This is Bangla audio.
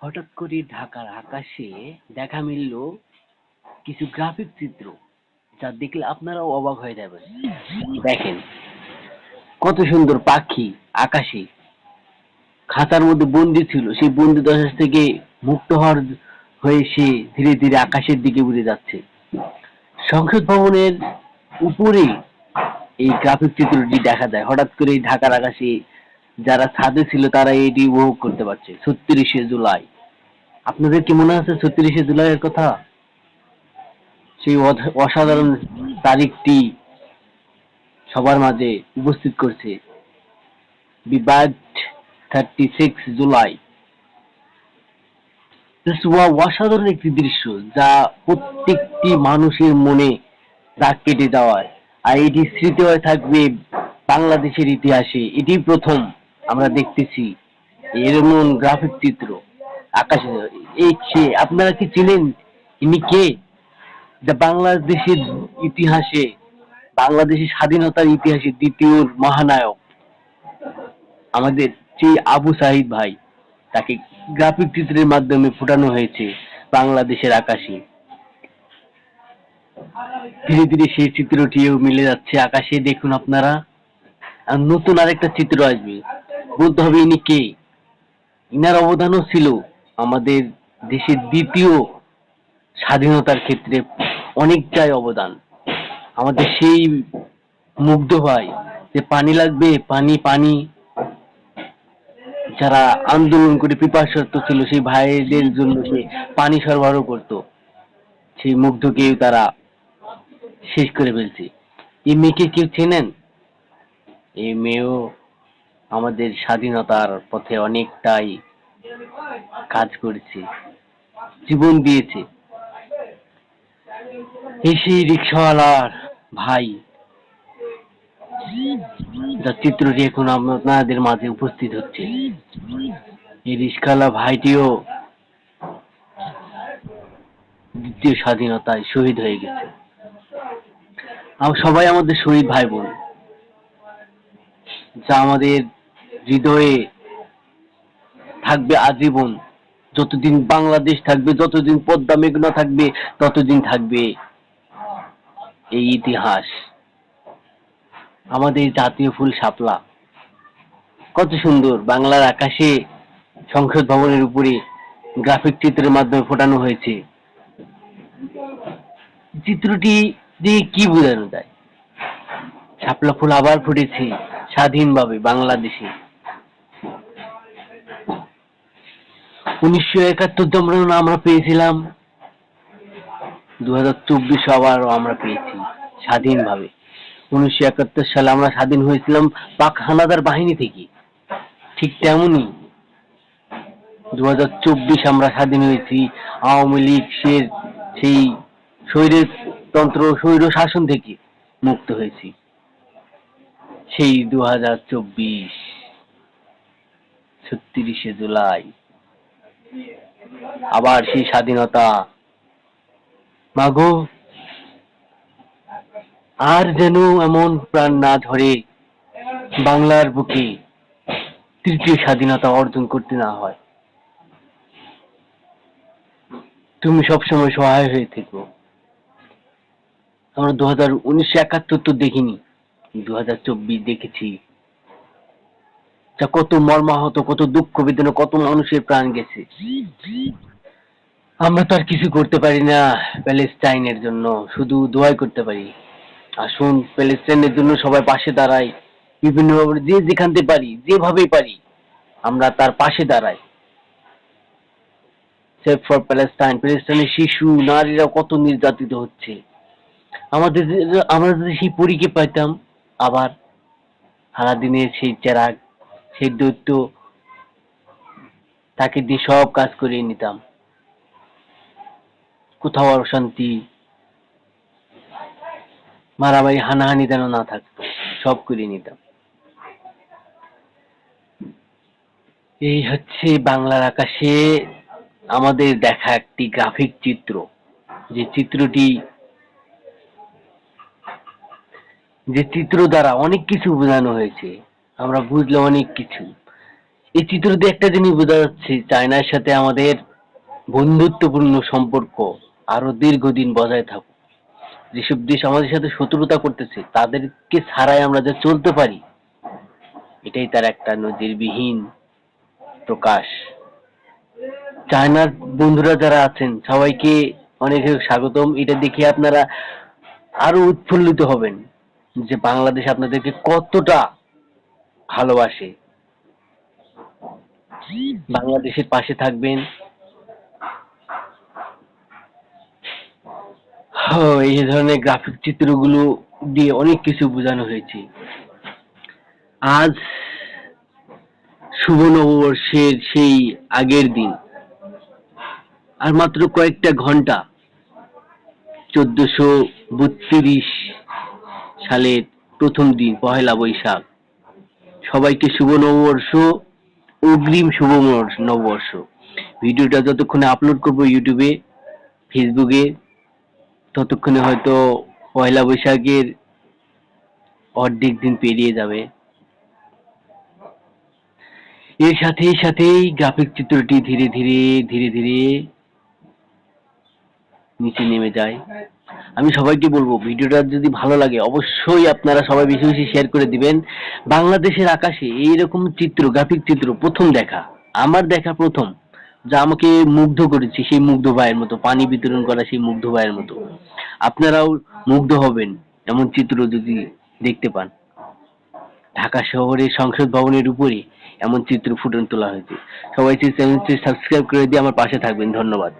হঠাৎ করে ঢাকার আকাশে দেখা মিলল কিছু গ্রাফিক চিত্র, যা দেখলে আপনারাও অবাক হয়ে যাবেন। দেখেন, কত সুন্দর পাখি আকাশে। খাতার মধ্যে বন্দি ছিল, সেই বন্দি দশা থেকে মুক্ত হওয়ার হয়ে সে ধীরে ধীরে আকাশের দিকে উড়ে যাচ্ছে। সংসদ ভবনের উপরে এই গ্রাফিক চিত্রটি দেখা যায়। হঠাৎ করে ঢাকার আকাশে যারা ছাদে ছিল, তারা এটি উপভোগ করতে পারছে। ছত্রিশে জুলাই। আপনাদের কি মনে আছে ছত্রিশে জুলাইয়ের কথা? সেই অসাধারণ তারিখটি সবার মাঝে উপস্থিত করছে। থার্টি সিক্স জুলাই অসাধারণ একটি দৃশ্য যা প্রত্যেকটি মানুষের মনে দাগ কেটে যাওয়ায়। আর এটি স্মৃতি হয়ে থাকবে বাংলাদেশের ইতিহাসে এটি প্রথম আমরা দেখতেছি এরকম গ্রাফিক চিত্র আকাশে। এই আপনারা কি চিনেন? ইনি কে? যা বাংলাদেশের ইতিহাসে, বাংলাদেশের স্বাধীনতার ইতিহাসে দ্বিতীয় মহানায়ক আমাদের যে আবু সাহিদ ভাই, তাকে গ্রাফিক চিত্রের মাধ্যমে ফুটানো হয়েছে বাংলাদেশের আকাশে। ধীরে ধীরে সেই চিত্রটিও মিলে যাচ্ছে আকাশে। দেখুন আপনারা। আর নতুন আরেকটা চিত্র আসবে। বলতে হবে ইনি কে? ইনার অবদানও ছিল আমাদের দেশের দ্বিতীয় স্বাধীনতার ক্ষেত্রে অনেকটাই অবদান। আমাদের সেই মুগ্ধ ভাই যে পানি লাগবে, পানি পানি। যারা আন্দোলন করে পিপাসার্থ ছিল, সেই ভাইদের জন্য সে পানি সরবরাহ করত। সেই মুগ্ধকেও তারা শেষ করে ফেলছে। এই মেয়েকে কেউ চেনেন? এই মেয়েও আমাদের স্বাধীনতার পথে অনেকটাই কাজ করেছে, জীবন দিয়েছে। এই সেই রিক্সাওয়ালার ভাই যার চিত্রটি এখন আপনাদের মাঝে উপস্থিত হচ্ছে। এই রিক্সাওয়ালা ভাইটিও দ্বিতীয় স্বাধীনতায় শহীদ হয়ে গেছে। সবাই আমাদের শহীদ ভাই বোন যা আমাদের হৃদয়ে থাকবে আজীবন। যতদিন বাংলাদেশ থাকবে, যতদিন পদ্মা মেঘনা থাকবে, ততদিন থাকবে এই ইতিহাস। আমাদের জাতীয় ফুল শাপলা। কত সুন্দর, বাংলার আকাশে সংসদ ভবনের উপরে গ্রাফিক চিত্রের মাধ্যমে ফোটানো হয়েছে। চিত্রটি দিয়ে কি বোঝানো যায়? শাপলা ফুল আবার ফুটেছে স্বাধীনভাবে বাংলাদেশে। উনিশশো একাত্তর যেমন আমরা পেয়েছিলাম। দু হাজার চব্বিশ আবারও আমরা পেয়েছি স্বাধীনভাবে উনিশশো একাত্তর সালে আমরা স্বাধীন হয়েছিলাম পাক হানাদার বাহিনী থেকে। ঠিক তেমনই দু হাজার চব্বিশ আমরা স্বাধীন হয়েছি। আওয়ামী লীগ সের সেই স্বৈরের তন্ত্র স্বৈর শাসন থেকে মুক্ত হয়েছি। সেই দু হাজার চব্বিশ ছত্রিশে জুলাই আবার সেই স্বাধীনতা। মাগো, আর যেন এমন প্রাণ না ধরে বাংলার বুকে তৃতীয় স্বাধীনতা অর্জন করতে না হয়। তুমি সবসময় সহায় হয়ে থেকো। আমরা দু হাজার উনিশশো একাত্তর তো দেখিনি দু হাজার চব্বিশ দেখেছি। কত মর্মাহত, কত দুঃখ বেদনা কত মানুষের প্রাণ গেছে। আমরা তো আর কিছু করতে পারি না প্যালেস্টাইনের জন্য, শুধু দোয়াই করতে পারি। আসুন, প্যালেস্টাইনের জন্য সবাই পাশে দাঁড়াই। বিভিন্নভাবে যে যেখান থেকে পারি, যেভাবেই পারি, আমরা তার পাশে দাঁড়াই। সেভ ফর প্যালেস্টাইন প্যালেস্টাইনের শিশু নারীরা কত নির্যাতিত হচ্ছে। আমাদের আমরা যদি সেই পরীকে পাইতাম, আবার সারাদিনের সেই চেরাগ, সেই দৈত্য, তাকে দিয়ে সব কাজ করিয়ে নিতাম। কোথাও অশান্তি, মারামারি, হানাহানি যেন না থাকতো, সব করিয়ে নিতাম। এই হচ্ছে বাংলার আকাশে আমাদের দেখা একটি গ্রাফিক চিত্র। যে চিত্রটি যে চিত্র দ্বারা অনেক কিছু বোঝানো হয়েছে, আমরা বুঝলাম অনেক কিছু। এই চিত্র দিয়ে একটা জিনিস বোঝা যাচ্ছে, চায়নার সাথে আমাদের বন্ধুত্বপূর্ণ সম্পর্ক আরও দীর্ঘদিন বজায় থাকুক। যেসব দেশ আমাদের সাথে শত্রুতা করতেছে, তাদেরকে ছাড়াই আমরা যে চলতে পারি, এটাই তার একটা নজিরবিহীন প্রকাশ। চায়নার বন্ধুরা যারা আছেন, সবাইকে অনেক স্বাগতম। এটা দেখে আপনারা আরও উৎফুল্লিত হবেন। যে বাংলাদেশ আপনাদেরকে কতটা ভালোবাসে। বাংলাদেশের পাশে থাকবেন। ও, এই ধরনের গ্রাফিক চিত্রগুলো দিয়ে অনেক কিছু বোঝানো হয়েছে। আজ শুভ নববর্ষের সেই আগের দিন। আর মাত্র কয়েকটা ঘণ্টা চোদ্দশো বত্রিশ সালের প্রথম দিন, পহেলা বৈশাখ। সবাইকে শুভ নববর্ষ, অগ্রিম শুভ নববর্ষ- ভিডিওটা যতক্ষণে আপলোড করব ইউটিউবে, ফেসবুকে, ততক্ষণে হয়তো পয়লা বৈশাখের অর্ধেক দিন পেরিয়ে যাবে। এর সাথে সাথেই গ্রাফিক চিত্রটি ধীরে ধীরে ধীরে ধীরে নিচে নেমে যায়। আমি সবাইকে বলব, ভিডিওটা যদি ভালো লাগে, অবশ্যই আপনারা সবাই বেশি বেশি শেয়ার করে দিবেন। বাংলাদেশের আকাশে এইরকম চিত্র গ্রাফিক চিত্র প্রথম দেখা, আমার দেখা প্রথম, যা আমাকে মুগ্ধ করেছে, সেই মুগ্ধ ভাইয়ের মতো, পানি বিতরণ করা সেই মুগ্ধ ভাইয়ের মতো। আপনারাও মুগ্ধ হবেন, এমন চিত্র যদি দেখতে পান। ঢাকা শহরের সংসদ ভবনের উপরে এমন চিত্র ফুটন তোলা হয়েছে। সবাই চ্যানেলটি সাবস্ক্রাইব করে দিয়ে আমার পাশে থাকবেন। ধন্যবাদ।